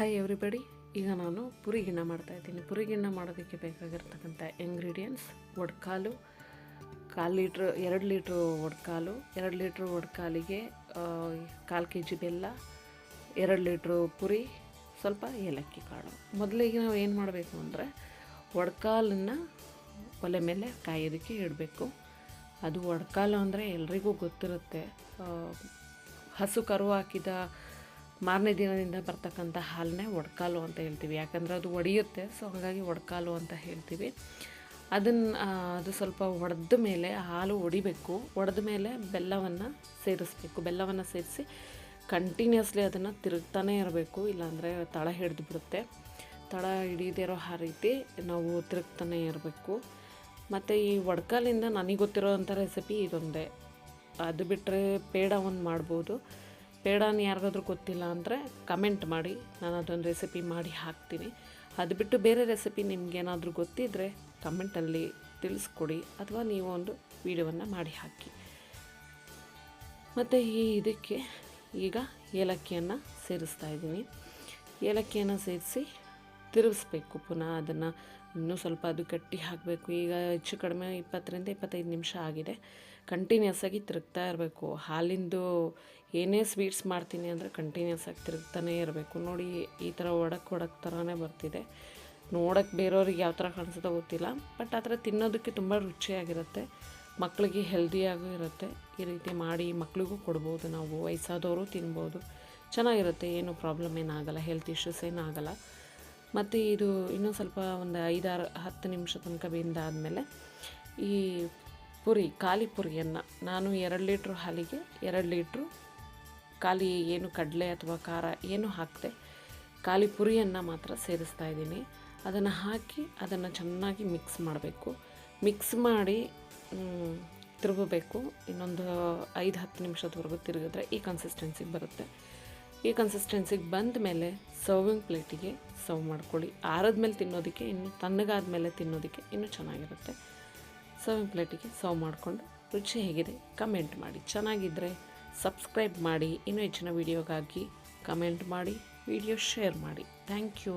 Hi everybody ಈಗ ನಾನು ಪುರಿ ಗಿಣ್ಣ ಮಾಡ್ತಾ ಇದ್ದೀನಿ. ಪುರಿ ಗಿಣ್ಣ ಮಾಡೋದಕ್ಕೆ ಬೇಕಾಗಿರ್ತಕ್ಕಂಥ ಇಂಗ್ರೀಡಿಯೆಂಟ್ಸ್ ಒಡ್ಕಾಲು, ಕಾಲು ಲೀಟ್ರ್, ಎರಡು ಲೀಟ್ರ್ ಒಡ್ಕಾಲು, ಎರಡು ಲೀಟ್ರ್ ಒಡ್ಕಾಲಿಗೆ ಕಾಲು ಕೆ ಜಿ ಬೆಲ್ಲ, ಎರಡು ಲೀಟ್ರು ಪುರಿ, ಸ್ವಲ್ಪ ಏಲಕ್ಕಿ ಕಾಳು. ಮೊದಲಿಗೆ ನಾವು ಏನು ಮಾಡಬೇಕು ಅಂದರೆ ಒಡ್ಕಾಲನ್ನು ಒಲೆ ಮೇಲೆ ಕಾಯೋದಕ್ಕೆ ಇಡಬೇಕು. ಅದು ಒಡ್ಕಾಲು ಅಂದರೆ ಎಲ್ರಿಗೂ ಗೊತ್ತಿರುತ್ತೆ. ಹಸು ಕರು ಹಾಕಿದ ಮಾರನೇ ದಿನದಿಂದ ಬರ್ತಕ್ಕಂಥ ಹಾಲನ್ನೇ ಒಡ್ಕಾಲು ಅಂತ ಹೇಳ್ತೀವಿ. ಯಾಕಂದರೆ ಅದು ಒಡೆಯುತ್ತೆ ಸೊ ಹಾಗಾಗಿ ಒಡ್ಕಾಲು ಅಂತ ಹೇಳ್ತೀವಿ. ಅದನ್ನು ಅದು ಸ್ವಲ್ಪ ಒಡೆದ ಮೇಲೆ ಹಾಲು ಒಡಿಬೇಕು. ಒಡೆದ ಮೇಲೆ ಬೆಲ್ಲವನ್ನು ಸೇರಿಸ್ಬೇಕು. ಬೆಲ್ಲವನ್ನು ಸೇರಿಸಿ ಕಂಟಿನ್ಯೂಸ್ಲಿ ಅದನ್ನು ತಿರುಗ್ತಾನೇ ಇರಬೇಕು. ಇಲ್ಲಾಂದರೆ ತಳ ಹಿಡಿದು ಬಿಡುತ್ತೆ. ತಳ ಹಿಡಿಯದೇ ಇರೋ ಆ ರೀತಿ ನಾವು ತಿರುಗ್ತಾನೆ ಇರಬೇಕು. ಮತ್ತು ಈ ಒಡ್ಕಾಲಿಂದ ನನಗೆ ಗೊತ್ತಿರೋವಂಥ ರೆಸಿಪಿ ಇದೊಂದೇ. ಅದು ಬಿಟ್ಟರೆ ಪೇಡ ಒಂದು ಮಾಡ್ಬೋದು. ಪೇಡನ ಯಾರಿಗಾದ್ರೂ ಗೊತ್ತಿಲ್ಲ ಅಂದರೆ ಕಮೆಂಟ್ ಮಾಡಿ. ನಾನು ಅದೊಂದು ರೆಸಿಪಿ ಮಾಡಿ ಹಾಕ್ತೀನಿ. ಅದು ಬಿಟ್ಟು ಬೇರೆ ರೆಸಿಪಿ ನಿಮಗೇನಾದರೂ ಗೊತ್ತಿದ್ದರೆ ಕಮೆಂಟಲ್ಲಿ ತಿಳಿಸ್ಕೊಡಿ ಅಥವಾ ನೀವು ಒಂದು ವಿಡಿಯೋವನ್ನು ಮಾಡಿ ಹಾಕಿ. ಮತ್ತು ಈ ಇದಕ್ಕೆ ಈಗ ಏಲಕ್ಕಿಯನ್ನು ಸೇರಿಸ್ತಾ ಇದ್ದೀನಿ. ಏಲಕ್ಕಿಯನ್ನು ಸೇರಿಸಿ ತಿರುಗಿಸ್ಬೇಕು, ಪುನಃ ಅದನ್ನು ಇನ್ನೂ ಸ್ವಲ್ಪ ಅದು ಗಟ್ಟಿ ಹಾಕಬೇಕು. ಈಗ ಹೆಚ್ಚು ಕಡಿಮೆ ಇಪ್ಪತ್ತರಿಂದ ಇಪ್ಪತ್ತೈದು ನಿಮಿಷ ಆಗಿದೆ. ಕಂಟಿನ್ಯೂಸ್ ಆಗಿ ತಿರುಗ್ತಾ ಇರಬೇಕು. ಹಾಲಿಂದು ಏನೇ ಸ್ವೀಟ್ಸ್ ಮಾಡ್ತೀನಿ ಅಂದರೆ ಕಂಟಿನ್ಯೂಸ್ ಆಗಿ ತಿರುಗ್ತಾನೇ ಇರಬೇಕು. ನೋಡಿ, ಈ ಥರ ಒಡಕ್ಕೆ ಒಡಕ್ ಥರನೇ ಬರ್ತಿದೆ. ನೋಡೋಕ್ಕೆ ಬೇರೆಯವ್ರಿಗೆ ಯಾವ ಥರ ಕಾಣಿಸುತ್ತೋ ಗೊತ್ತಿಲ್ಲ. ಬಟ್ ಆ ಥರ ತಿನ್ನೋದಕ್ಕೆ ತುಂಬ ರುಚಿಯಾಗಿರುತ್ತೆ. ಮಕ್ಕಳಿಗೆ ಹೆಲ್ದಿಯಾಗೂ ಇರುತ್ತೆ. ಈ ರೀತಿ ಮಾಡಿ ಮಕ್ಕಳಿಗೂ ಕೊಡ್ಬೋದು ನಾವು. ವಯಸ್ಸಾದವರು ತಿನ್ಬೋದು. ಚೆನ್ನಾಗಿರುತ್ತೆ. ಏನು ಪ್ರಾಬ್ಲಮ್ ಏನಾಗಲ್ಲ. ಹೆಲ್ತ್ ಇಶ್ಯೂಸ್ ಏನಾಗಲ್ಲ. ಮತ್ತು ಇದು ಇನ್ನೂ ಸ್ವಲ್ಪ ಒಂದು ಐದಾರು, ಹತ್ತು ನಿಮಿಷ ತನಕ ಬೆಂದಾದಮೇಲೆ ಈ ಪುರಿ, ಖಾಲಿ ಪುರಿಯನ್ನು ನಾನು ಎರಡು ಲೀಟ್ರ್ ಹಾಲಿಗೆ ಎರಡು ಲೀಟ್ರು ಖಾಲಿ ಏನು ಕಡಲೆ ಅಥವಾ ಖಾರ ಏನು ಹಾಕಿದೆ ಖಾಲಿ ಪುರಿಯನ್ನು ಮಾತ್ರ ಸೇರಿಸ್ತಾ ಇದ್ದೀನಿ. ಅದನ್ನು ಹಾಕಿ ಅದನ್ನು ಚೆನ್ನಾಗಿ ಮಿಕ್ಸ್ ಮಾಡಬೇಕು. ಮಿಕ್ಸ್ ಮಾಡಿ ತಿರುಗಬೇಕು. ಇನ್ನೊಂದು ಐದು ಹತ್ತು ನಿಮಿಷದವರೆಗೂ ತಿರುಗಿದ್ರೆ ಈ ಕನ್ಸಿಸ್ಟೆನ್ಸಿಗೆ ಬರುತ್ತೆ. ಈ ಕನ್ಸಿಸ್ಟೆನ್ಸಿಗೆ ಬಂದ ಮೇಲೆ ಸರ್ವಿಂಗ್ ಪ್ಲೇಟಿಗೆ ಸರ್ವ್ ಮಾಡ್ಕೊಳ್ಳಿ. ಆರದ ಮೇಲೆ ತಿನ್ನೋದಕ್ಕೆ, ಇನ್ನು ತಣ್ಣಗಾದ ಮೇಲೆ ತಿನ್ನೋದಕ್ಕೆ ಇನ್ನೂ ಚೆನ್ನಾಗಿರುತ್ತೆ. ಸರ್ವಿಂಗ್ ಪ್ಲೇಟಿಗೆ ಸರ್ವ್ ಮಾಡಿಕೊಂಡು ರುಚಿ ಹೇಗಿದೆ ಕಮೆಂಟ್ ಮಾಡಿ. ಚೆನ್ನಾಗಿದ್ದರೆ ಸಬ್ಸ್ಕ್ರೈಬ್ ಮಾಡಿ. ಇನ್ನೂ ಹೆಚ್ಚಿನ ವೀಡಿಯೋಗಾಗಿ ಕಮೆಂಟ್ ಮಾಡಿ ವಿಡಿಯೋ ಶೇರ್ ಮಾಡಿ. Thank you